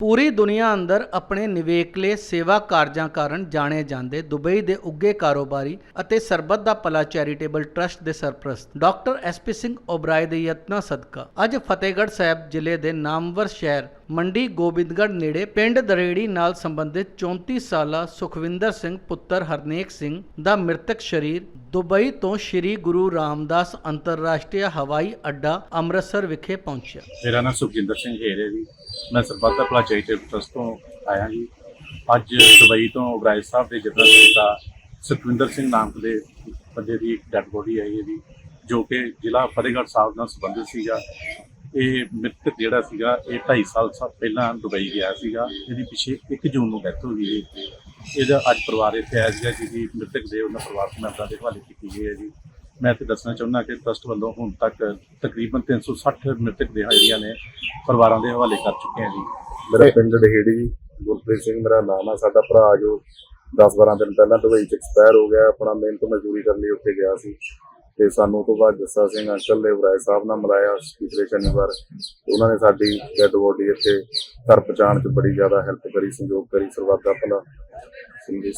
ਪੂਰੀ ਦੁਨੀਆ ਅੰਦਰ ਆਪਣੇ ਨਿਵੇਕਲੇ ਸੇਵਾ ਕਾਰਜਾਂ ਕਾਰਨ ਜਾਣੇ ਜਾਂਦੇ ਦੁਬਈ ਦੇ ਉੱਗੇ ਕਾਰੋਬਾਰੀ ਅਤੇ ਸਰਬੱਤ ਦਾ ਭਲਾ ਚੈਰੀਟੇਬਲ ਟਰਸਟ ਦੇ ਸਰਪ੍ਰਸਤ ਡਾਕਟਰ ਐਸਪੀ ਸਿੰਘ ਓਬਰਾਏ ਦੇ ਯਤਨਾਂ ਸਦਕਾ। ਅੱਜ ਫਤਿਹਗੜ੍ਹ ਸਾਹਿਬ ਜ਼ਿਲ੍ਹੇ ਦੇ ਨਾਮਵਰ ਸ਼ਹਿਰ ਮੰਡੀ ਗੋਬਿੰਦਗੜ੍ਹ ਨੇੜੇ ਪਿੰਡ ਦਰੇੜੀ ਨਾਲ ਸੰਬੰਧਿਤ 34 ਸਾਲਾ ਸੁਖਵਿੰਦਰ ਸਿੰਘ ਪੁੱਤਰ ਹਰਨੇਕ ਸਿੰਘ ਦਾ ਮ੍ਰਿਤਕ ਸ਼ਰੀਰ ਦੁਬਈ ਤੋਂ ਸ੍ਰੀ ਗੁਰੂ ਰਾਮਦਾਸ ਅੰਤਰਰਾਸ਼ਟਰੀ ਹਵਾਈ ਅੱਡਾ ਅੰਮ੍ਰਿਤਸਰ ਵਿਖੇ ਪਹੁੰਚਿਆ। ਮੇਰਾ ਨਾਮ ਸੁਖਜਿੰਦਰ ਸਿੰਘ ਹੇਰੇ ਜੀ। ਮੈਂ ਸਰਬੱਤ ਭਲਾ ਚੈਰੀਟੇਬਲ ਟਰਸਟ ਤੋਂ ਆਇਆ ਜੀ। ਅੱਜ ਦੁਬਈ ਤੋਂ ਉਬਰਾਏ ਸਾਹਿਬ ਦੇ ਜੱਦਾ ਸੇਤਾ ਸੁਖਵਿੰਦਰ ਸਿੰਘ ਨਾਮ ਦੇ ਬੰਦੇ ਦੀ ਇੱਕ ਡੈਡ ਬੋਡੀ ਆਈ ਹੈ ਜੀ, ਜੋ ਕਿ ਜ਼ਿਲ੍ਹਾ ਫਤਿਹਗੜ੍ਹ ਸਾਹਿਬ ਨਾਲ ਸੰਬੰਧਿਤ ਸੀਗਾ। ਇਹ ਮ੍ਰਿਤਕ ਜਿਹੜਾ ਸੀਗਾ, ਇਹ 2.5 ਸਾਲ ਸਾ- ਪਹਿਲਾਂ ਦੁਬਈ ਗਿਆ ਸੀਗਾ। ਇਹਦੀ ਪਿਛੇ 1 ਜੂਨ ਨੂੰ ਡੈਥ ਹੋ ਗਈ ਸੀ ਇਹਦਾ ਅੱਜ ਪਰਿਵਾਰ ਇੱਥੇ ਆਇਆ ਸੀਗਾ, ਜਿਹਦੀ ਮ੍ਰਿਤਕ ਦੇ ਉਹਨਾਂ ਪਰਿਵਾਰਕ ਮੈਂਬਰਾਂ ਦੇ ਹਵਾਲੇ ਕੀਤੀ ਗਈ ਹੈ ਜੀ। ਮੈਂ ਇੱਥੇ ਦੱਸਣਾ ਚਾਹੁੰਦਾ ਕਿ ਟਰਸਟ ਵੱਲੋਂ ਹੁਣ ਤੱਕ ਤਕਰੀਬਨ 360 ਮ੍ਰਿਤਕ ਦੇਹਾਂ ਜਿਹੜੀਆਂ ਨੇ ਪਰਿਵਾਰਾਂ ਦੇ ਹਵਾਲੇ ਕਰ ਚੁੱਕੇ ਹਾਂ ਜੀ। ਮੇਰਾ ਪਿੰਡ ਡਹੇੜੀ ਗੁਰਪ੍ਰੀਤ ਸਿੰਘ ਮੇਰਾ ਨਾਮ ਆ। ਸਾਡਾ ਭਰਾ ਜੋ 10-12 ਦਿਨ ਪਹਿਲਾਂ ਦੁਬਈ ਚ ਐਕਸਪਾਇਰ ਹੋ ਗਿਆ, ਆਪਣਾ ਮਿਹਨਤ ਮਜ਼ਦੂਰੀ ਕਰਨ ਲਈ ਉੱਥੇ ਗਿਆ ਸੀ। ਤੇ ਸਾਨੂੰ ਉਹ ਤੋਂ ਬਾਅਦ ਜੱਸਾ ਸਿੰਘ ਅੰਕਲ ਨੇ ਵਰਾਏ ਸਾਹਿਬ ਨਾਲ ਮਿਲਾਇਆ ਪਿਛਲੇ ਸ਼ਨੀਵਾਰ। ਉਹਨਾਂ ਨੇ ਸਾਡੀ ਡੈਡ ਬੋਡੀ ਇੱਥੇ ਘਰ ਪਹੁੰਚਾਉਣ ਚ ਬੜੀ ਜ਼ਿਆਦਾ ਹੈਲਪ ਕਰੀ ਸੰਯੋਗ ਕਰੀ ਸਰਬੱਤ ਦਾ ਭਲਾ ਸਿੰਘ ਦੀ